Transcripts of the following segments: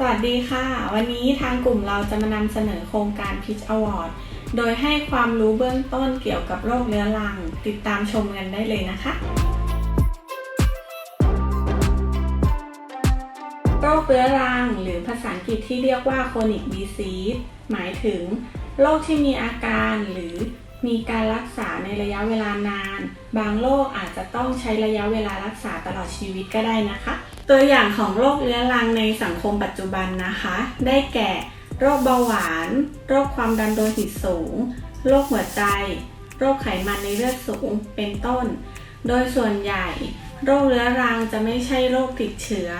สวัสดีค่ะ วันนี้ทางกลุ่มเราจะมานำเสนอโครงการ Pitch Award โดยให้ความรู้เบื้องต้นเกี่ยวกับโรคเรื้อรัง ติดตามชมกันได้เลยนะคะ โรคเรื้อรัง หรือภาษาอังกฤษที่เรียกว่า chronic disease หมายถึง โรคที่มีอาการหรือมีการรักษาในระยะเวลานาน บางโรคอาจจะต้องใช้ระยะเวลารักษาตลอดชีวิตก็ได้นะคะ ตัวอย่างของโรคเรื้อรังในสังคมปัจจุบันนะคะ ได้แก่ โรคเบาหวาน โรคความดันโลหิตสูง โรคหัวใจ โรคไขมันในเลือดสูง เป็นต้น โดยส่วนใหญ่ โรคเรื้อรังจะไม่ใช่โรคติดเชื้อ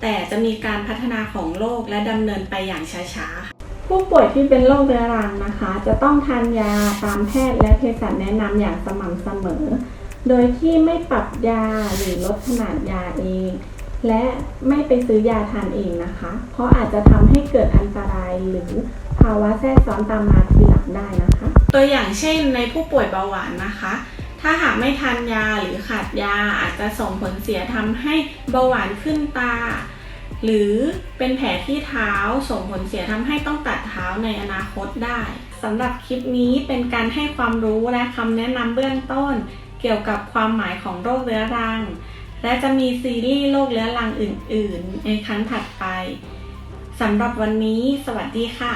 แต่จะมีการพัฒนาของโรคและดำเนินไปอย่างช้าๆ ผู้ป่วยที่เป็นโรคเรื้อรังนะคะ จะต้องทานยาตามแพทย์และเภสัชแนะนำอย่างสม่ำเสมอ โดยที่ไม่ปรับยาหรือลดขนาดยาเอง และไม่ไปซื้อยาทานเองนะคะ เพราะอาจจะทำให้เกิดอันตรายหรือภาวะแทรกซ้อนตามมาทีหลังได้นะคะ ตัวอย่างเช่นในผู้ป่วยเบาหวานนะคะ ถ้าหากไม่ทานยาหรือขาดยาอาจจะส่งผลเสียทำให้เบาหวานขึ้นตา หรือเป็นแผลที่เท้าส่งผลเสียทำให้ต้องตัดเท้าในอนาคตได้สำหรับคลิปนี้เป็นการให้ความรู้และคำแนะนำเบื้องต้น เกี่ยวกับความหมายของโรคเรื้อรัง และจะมีซีรีส์โรคเรื้อรังอื่น ๆ ในครั้งถัดไปสำหรับวันนี้ สวัสดีค่ะ